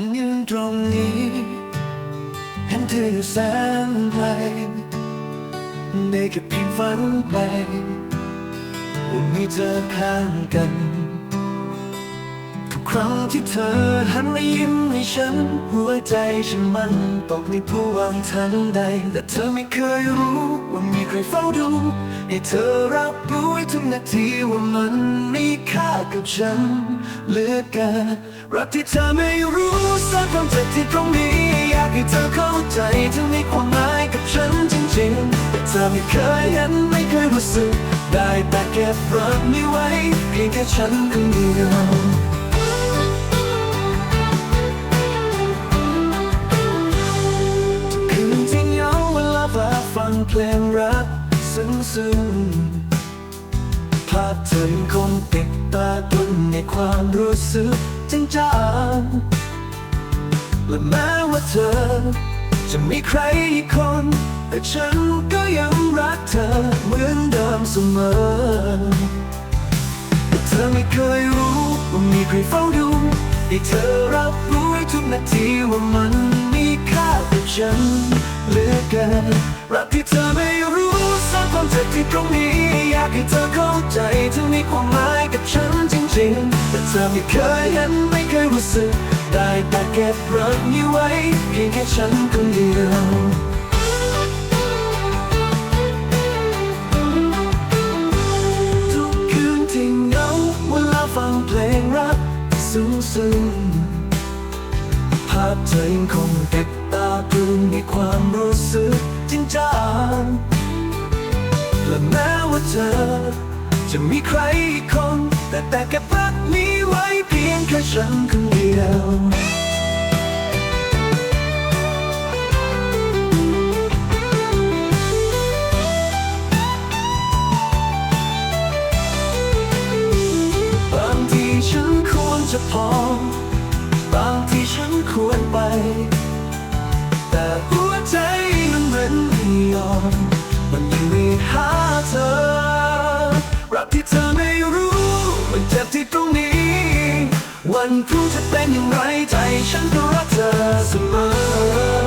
ฉันยืนตรงนี้ เห็นเธออยู่แสนไกลได้แค่เพียงฝันไปว่ามีเธอข้างกัน ทุกครั้งที่เธอหันมายิ้มให้ฉัน หัวใจฉันมันตกในผู้วังทันใด แต่เธอไม่เคยรู้ ใครเฝ้าดู ให้เธอรับรู้ทุกนาทีว่ามันมีค่ากับฉันเหลือเกินรักที่เธอไม่รู้สักความเจ็บที่ตรงนี้ อยากให้เธอเข้าใจถึงมีความหมายกับฉันจริงๆแต่เธอไม่เคยเห็นไม่เคยรู้สึก ได้แต่เก็บรักไม่ไหวเพียงแค่ฉันคนเดียว เพลงรักซึ้งซึ้งภาพเธอยังคงติดตาตรึงในความรู้สึกจริงจังและแม้ว่าเธอ จะมีใครอีกคน แต่ฉันก็ยังรักเธอเหมือนเดิมเสมอ เธอไม่เคยรู้ว่ามีใครเฝ้าดูให้เธอรับรู้ทุกนาทีว่ามัน ฉันเหลือเกินรักที่เธอไม่รู้สักความเจ็บที่ตรงนี้อยากให้เธอเข้าใจถึงมีความหมายกับฉันจริงๆ แต่เธอไม่เคยเห็นไม่เคยรู้สึก ได้แต่เก็บรักนี้ไว้เพียงแค่ฉันคนเดียวทุกคืนที่เงาเวลาฟังเพลงรักซึ้งซึ้งภาพเธอยังคงติดตาตรึงในความรู้สึกจริงจังและแม้ว่าเธอ จะมีใครอีกคน แต่แต่เก็บรักนี้ไว้เพียงแค่ฉันคนเดียวบางทีฉันควรจะพอบางทีฉันควรไป ยอม มันยังไม่หาเธอ รักที่เธอไม่รู้ มันเจ็บที่ตรงนี้ วันพรุ่งจะเป็นอย่างไรใจฉันก็รักเธอเสมอ